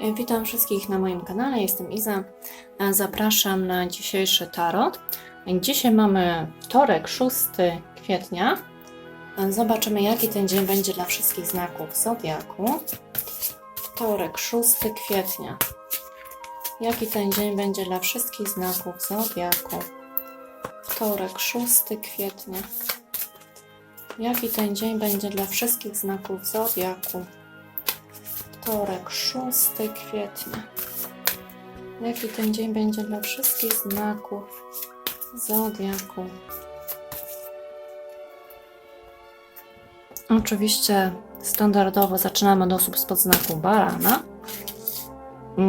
Witam wszystkich na moim kanale, jestem Iza. Zapraszam na dzisiejszy tarot. Dzisiaj mamy wtorek, 6 kwietnia. Zobaczymy, jaki ten dzień będzie dla wszystkich znaków zodiaku. Wtorek, 6 kwietnia. Jaki ten dzień będzie dla wszystkich znaków zodiaku? Wtorek, 6 kwietnia. Jaki ten dzień będzie dla wszystkich znaków zodiaku? Wtorek, 6 kwietnia. Jaki ten dzień będzie dla wszystkich znaków zodiaku? Oczywiście standardowo zaczynamy od osób spod znaku barana.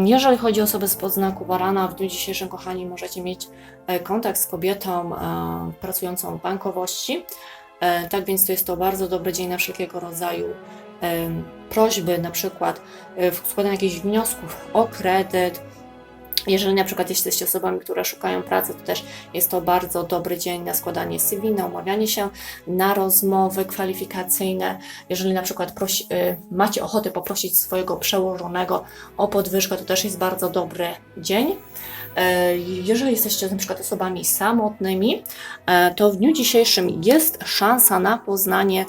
Jeżeli chodzi o osoby spod znaku barana, w dniu dzisiejszym, kochani, możecie mieć e, kontakt z kobietą e, pracującą w bankowości. E, Tak więc to jest to bardzo dobry dzień na wszelkiego rodzaju prośby, na przykład e, w składaniu jakichś wniosków o kredyt. Jeżeli na przykład jesteście osobami, które szukają pracy, to też jest to bardzo dobry dzień na składanie CV, na umawianie się na rozmowy kwalifikacyjne. Jeżeli na przykład prosi, y, macie ochotę poprosić swojego przełożonego o podwyżkę, to też jest bardzo dobry dzień. E, Jeżeli jesteście na przykład osobami samotnymi, e, to w dniu dzisiejszym jest szansa na poznanie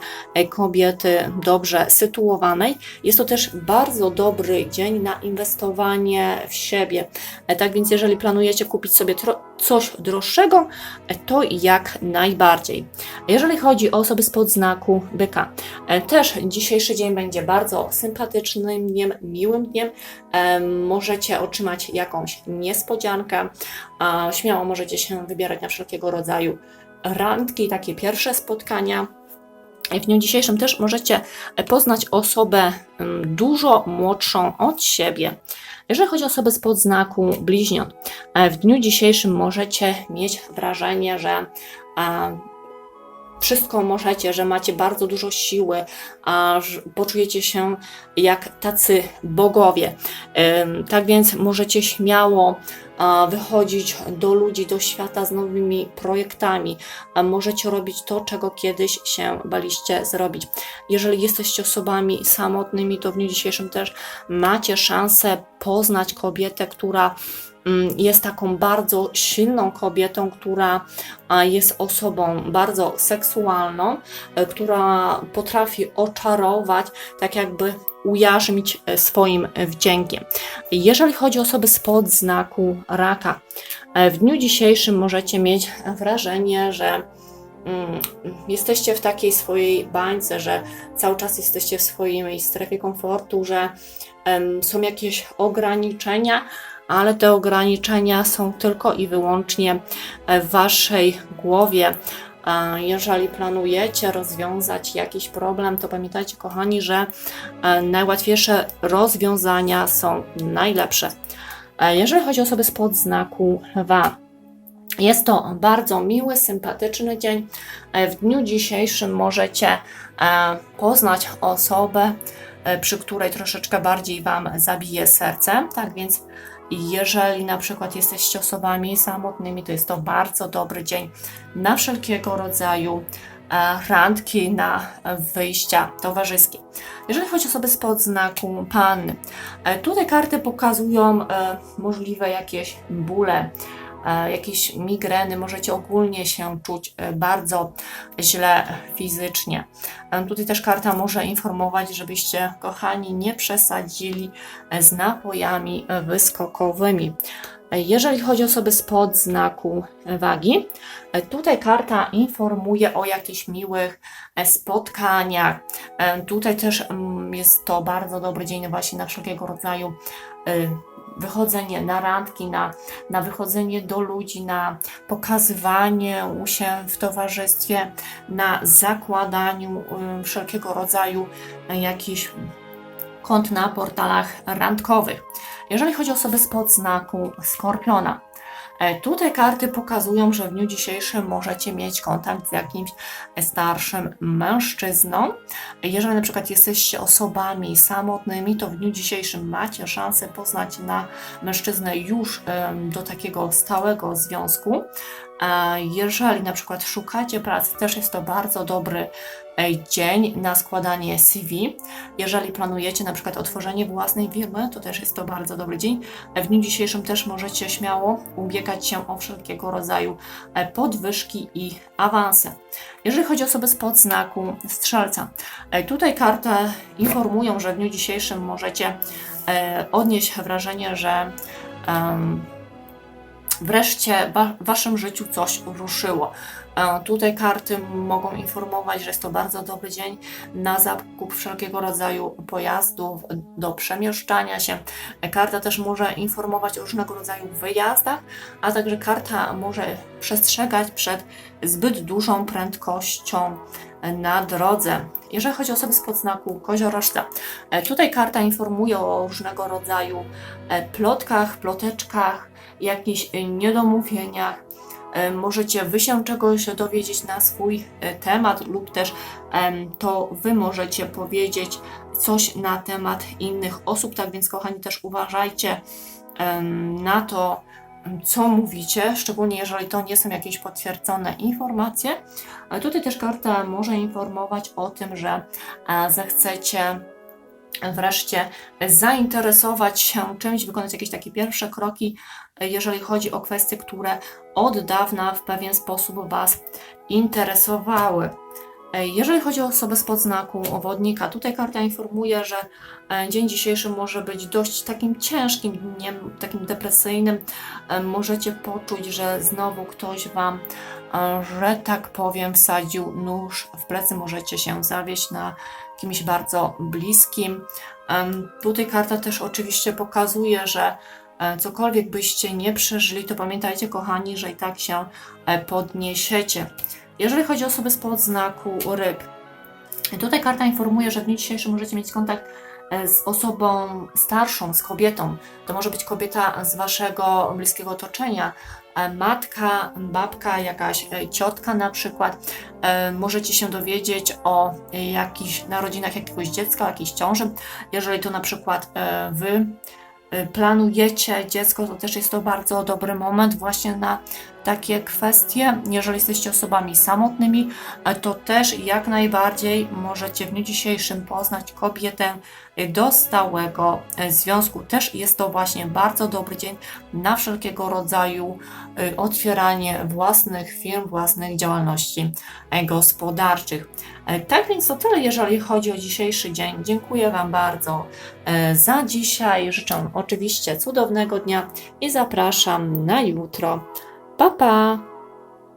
kobiety dobrze sytuowanej. Jest to też bardzo dobry dzień na inwestowanie w siebie. E, Tak więc, jeżeli planujecie kupić sobie coś droższego, e, to jak najbardziej. Jeżeli chodzi o osoby spod znaku byka, e, też dzisiejszy dzień będzie bardzo sympatycznym dniem, miłym dniem. Możecie otrzymać jakąś niespodziankę. Śmiało możecie się wybierać na wszelkiego rodzaju randki, takie pierwsze spotkania. W dniu dzisiejszym też możecie poznać osobę mm, dużo młodszą od siebie. Jeżeli chodzi o osoby spod znaku bliźniąt, e, w dniu dzisiejszym możecie mieć wrażenie, że e, wszystko możecie, że macie bardzo dużo siły, a poczujecie się jak tacy bogowie. Tak więc możecie śmiało wychodzić do ludzi, do świata z nowymi projektami. Możecie robić to, czego kiedyś się baliście zrobić. Jeżeli jesteście osobami samotnymi, to w dniu dzisiejszym też macie szansę poznać kobietę, która mm, jest taką bardzo silną kobietą, która jest osobą bardzo seksualną, e, która potrafi oczarować, tak jakby ujarzmić e, swoim wdziękiem. Jeżeli chodzi o osoby spod znaku raka, e, w dniu dzisiejszym możecie mieć wrażenie, że mm, jesteście w takiej swojej bańce, że cały czas jesteście w swojej strefie komfortu, że są jakieś ograniczenia, ale te ograniczenia są tylko i wyłącznie e, w waszej głowie. Jeżeli planujecie rozwiązać jakiś problem, to pamiętajcie, kochani, że e, najłatwiejsze rozwiązania są najlepsze. E, Jeżeli chodzi o osoby spod znaku lwa, jest to bardzo miły, sympatyczny dzień. E, W dniu dzisiejszym możecie poznać osobę, przy której troszeczkę bardziej Wam zabije serce. Tak więc, jeżeli na przykład jesteście osobami samotnymi, to jest to bardzo dobry dzień na wszelkiego rodzaju e, randki, na wyjścia towarzyskie. Jeżeli chodzi o osoby spod znaku panny, e, tutaj karty pokazują e, możliwe jakieś bóle, jakieś migreny, możecie ogólnie się czuć e, bardzo źle fizycznie. E, Tutaj też karta może informować, żebyście, kochani, nie przesadzili e, z napojami e, wyskokowymi. E, Jeżeli chodzi o osoby spod znaku wagi, e, tutaj karta informuje o jakichś miłych e, spotkaniach. E, Tutaj też mm, jest to bardzo dobry dzień właśnie na wszelkiego rodzaju e, wychodzenie na randki, na, na wychodzenie do ludzi, na pokazywanie się w towarzystwie, na zakładaniu y, wszelkiego rodzaju y, jakichś kont na portalach randkowych. Jeżeli chodzi o osoby spod znaku Skorpiona, tutaj karty pokazują, że w dniu dzisiejszym możecie mieć kontakt z jakimś starszym mężczyzną. Jeżeli na przykład jesteście osobami samotnymi, to w dniu dzisiejszym macie szansę poznać na mężczyznę już do takiego stałego związku. A jeżeli na przykład szukacie pracy, też jest to bardzo dobry e, dzień na składanie CV. Jeżeli planujecie na przykład otworzenie własnej firmy, to też jest to bardzo dobry dzień. W dniu dzisiejszym też możecie śmiało ubiegać się o wszelkiego rodzaju e, podwyżki i awanse. Jeżeli chodzi o osoby z podznaku strzelca, e, tutaj karty informują, że w dniu dzisiejszym możecie e, odnieść wrażenie, że em, wreszcie w waszym życiu coś ruszyło. E, Tutaj karty mogą informować, że jest to bardzo dobry dzień na zakup wszelkiego rodzaju pojazdów, do przemieszczania się. Karta też może informować o różnego rodzaju wyjazdach, a także karta może przestrzegać przed zbyt dużą prędkością na drodze. Jeżeli chodzi o osoby z podznaku koziorożca, e, tutaj karta informuje o różnego rodzaju e, plotkach, ploteczkach, jakichś e, niedomówieniach. E, Możecie Wy się czegoś dowiedzieć na swój e, temat, lub też to Wy możecie powiedzieć coś na temat innych osób. Tak więc, kochani, też uważajcie na to, co mówicie, szczególnie jeżeli to nie są jakieś potwierdzone informacje. Tutaj też karta może informować o tym, że e, zechcecie wreszcie zainteresować się czymś, wykonać jakieś takie pierwsze kroki, jeżeli chodzi o kwestie, które od dawna w pewien sposób Was interesowały. Jeżeli chodzi o osobę z podznaku owodnika, tutaj karta informuje, że e, dzień dzisiejszy może być dość takim ciężkim dniem, takim depresyjnym. E, Możecie poczuć, że znowu ktoś Wam, e, że tak powiem, wsadził nóż w plecy. Możecie się zawieść na kimś bardzo bliskim. Tutaj karta też oczywiście pokazuje, że cokolwiek byście nie przeżyli, to pamiętajcie, kochani, że i tak się podniesiecie. Jeżeli chodzi o osoby z podznaku ryb, tutaj karta informuje, że w dniu dzisiejszym możecie mieć kontakt e, z osobą starszą, z kobietą. To może być kobieta z waszego bliskiego otoczenia, e, matka, babka, jakaś e, ciotka na przykład. Możecie się dowiedzieć o jakichś narodzinach jakiegoś dziecka, o jakiejś ciąży. Jeżeli to na przykład wy planujecie dziecko, to też jest to bardzo dobry moment właśnie na takie kwestie. Jeżeli jesteście osobami samotnymi, to też jak najbardziej możecie w dniu dzisiejszym poznać kobietę do stałego związku. Też jest to właśnie bardzo dobry dzień na wszelkiego rodzaju e, otwieranie własnych firm, własnych działalności e, gospodarczych. E, Tak więc to tyle, jeżeli chodzi o dzisiejszy dzień. Dziękuję Wam bardzo e, za dzisiaj. Życzę oczywiście cudownego dnia i zapraszam na jutro. Па-па!